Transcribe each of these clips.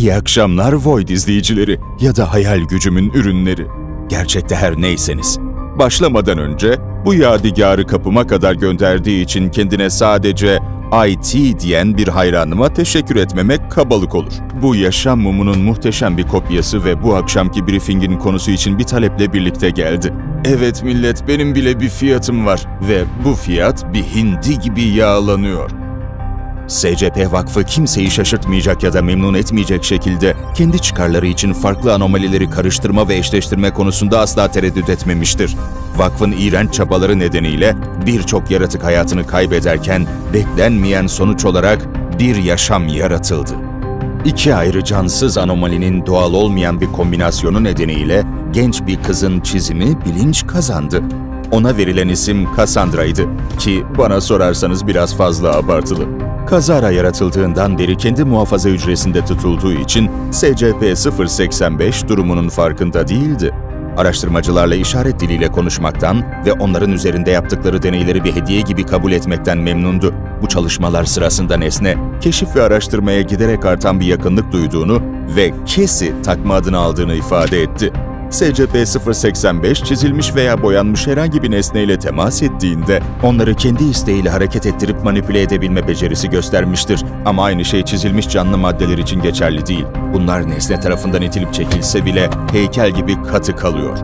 İyi akşamlar Void izleyicileri ya da hayal gücümün ürünleri. Gerçekte her neyseniz. Başlamadan önce bu yadigarı kapıma kadar gönderdiği için kendine sadece IT diyen bir hayranıma teşekkür etmemek kabalık olur. Bu yaşam mumunun muhteşem bir kopyası ve bu akşamki briefingin konusu için bir taleple birlikte geldi. Evet millet benim bile bir fiyatım var ve bu fiyat bir hindi gibi yağlanıyor. SCP Vakfı kimseyi şaşırtmayacak ya da memnun etmeyecek şekilde kendi çıkarları için farklı anomalileri karıştırma ve eşleştirme konusunda asla tereddüt etmemiştir. Vakfın iğrenç çabaları nedeniyle birçok yaratık hayatını kaybederken beklenmeyen sonuç olarak bir yaşam yaratıldı. İki ayrı cansız anomalinin doğal olmayan bir kombinasyonu nedeniyle genç bir kızın çizimi bilinç kazandı. Ona verilen isim Cassandra'ydı ki bana sorarsanız biraz fazla abartılı. Kazara yaratıldığından beri kendi muhafaza hücresinde tutulduğu için SCP-085 durumunun farkında değildi. Araştırmacılarla işaret diliyle konuşmaktan ve onların üzerinde yaptıkları deneyleri bir hediye gibi kabul etmekten memnundu. Bu çalışmalar sırasında nesne, keşif ve araştırmaya giderek artan bir yakınlık duyduğunu ve Kesi takma adını aldığını ifade etti. SCP-085 çizilmiş veya boyanmış herhangi bir nesneyle temas ettiğinde onları kendi isteğiyle hareket ettirip manipüle edebilme becerisi göstermiştir. Ama aynı şey çizilmiş canlı maddeler için geçerli değil. Bunlar nesne tarafından itilip çekilse bile heykel gibi katı kalıyor.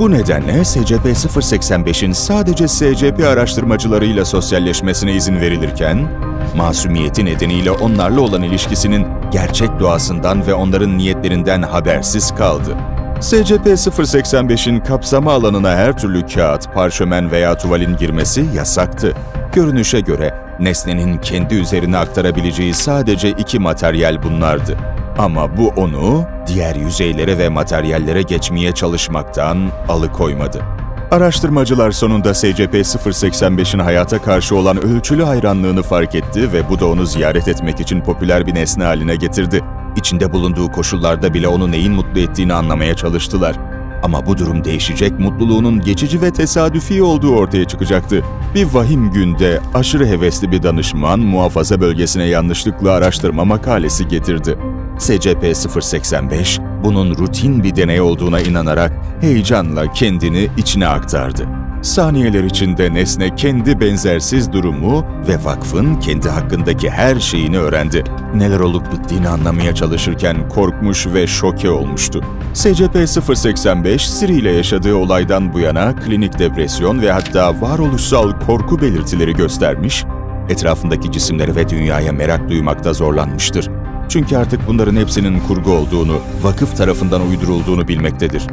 Bu nedenle SCP-085'in sadece SCP araştırmacılarıyla sosyalleşmesine izin verilirken, masumiyeti nedeniyle onlarla olan ilişkisinin gerçek doğasından ve onların niyetlerinden habersiz kaldı. SCP-085'in kapsama alanına her türlü kağıt, parşömen veya tuvalin girmesi yasaktı. Görünüşe göre nesnenin kendi üzerine aktarabileceği sadece iki materyal bunlardı. Ama bu onu diğer yüzeylere ve materyallere geçmeye çalışmaktan alıkoymadı. Araştırmacılar sonunda SCP-085'in hayata karşı olan ölçülü hayranlığını fark etti ve bu da onu ziyaret etmek için popüler bir nesne haline getirdi. İçinde bulunduğu koşullarda bile onu neyin mutlu ettiğini anlamaya çalıştılar. Ama bu durum değişecek, mutluluğunun geçici ve tesadüfi olduğu ortaya çıkacaktı. Bir vahim günde aşırı hevesli bir danışman muhafaza bölgesine yanlışlıkla araştırma makalesi getirdi. SCP-085 bunun rutin bir deney olduğuna inanarak heyecanla kendini içine aktardı. Saniyeler içinde nesne kendi benzersiz durumu ve vakfın kendi hakkındaki her şeyini öğrendi. Neler olup bittiğini anlamaya çalışırken korkmuş ve şoke olmuştu. SCP-085, Siri ile yaşadığı olaydan bu yana klinik depresyon ve hatta varoluşsal korku belirtileri göstermiş, etrafındaki cisimlere ve dünyaya merak duymakta zorlanmıştır. Çünkü artık bunların hepsinin kurgu olduğunu, vakıf tarafından uydurulduğunu bilmektedir.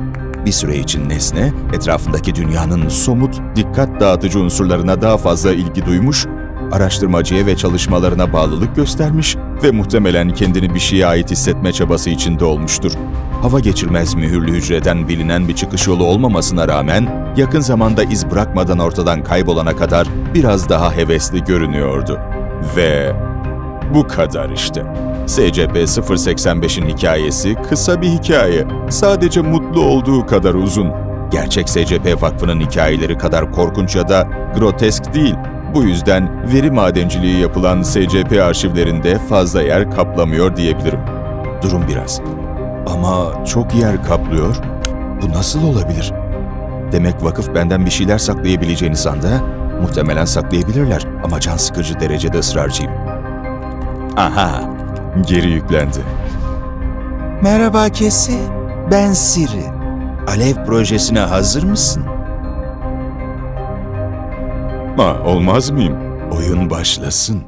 Bir süre için nesne, etrafındaki dünyanın somut, dikkat dağıtıcı unsurlarına daha fazla ilgi duymuş, araştırmacıya ve çalışmalarına bağlılık göstermiş ve muhtemelen kendini bir şeye ait hissetme çabası içinde olmuştur. Hava geçirmez mühürlü hücreden bilinen bir çıkış yolu olmamasına rağmen, yakın zamanda iz bırakmadan ortadan kaybolana kadar biraz daha hevesli görünüyordu. Ve bu kadar işte. SCP-085'in hikayesi kısa bir hikaye. Sadece mutlu olduğu kadar uzun. Gerçek SCP Vakfı'nın hikayeleri kadar korkunç ya da grotesk değil. Bu yüzden veri madenciliği yapılan SCP arşivlerinde fazla yer kaplamıyor diyebilirim. Durun biraz. Ama çok yer kaplıyor. Bu nasıl olabilir? Demek vakıf benden bir şeyler saklayabileceğini sandı? Muhtemelen saklayabilirler ama can sıkıcı derecede ısrarcıyım. Aha, geri yüklendi. Merhaba Kesi, ben Siri. Alev projesine hazır mısın? Ha, olmaz mıyım? Oyun başlasın.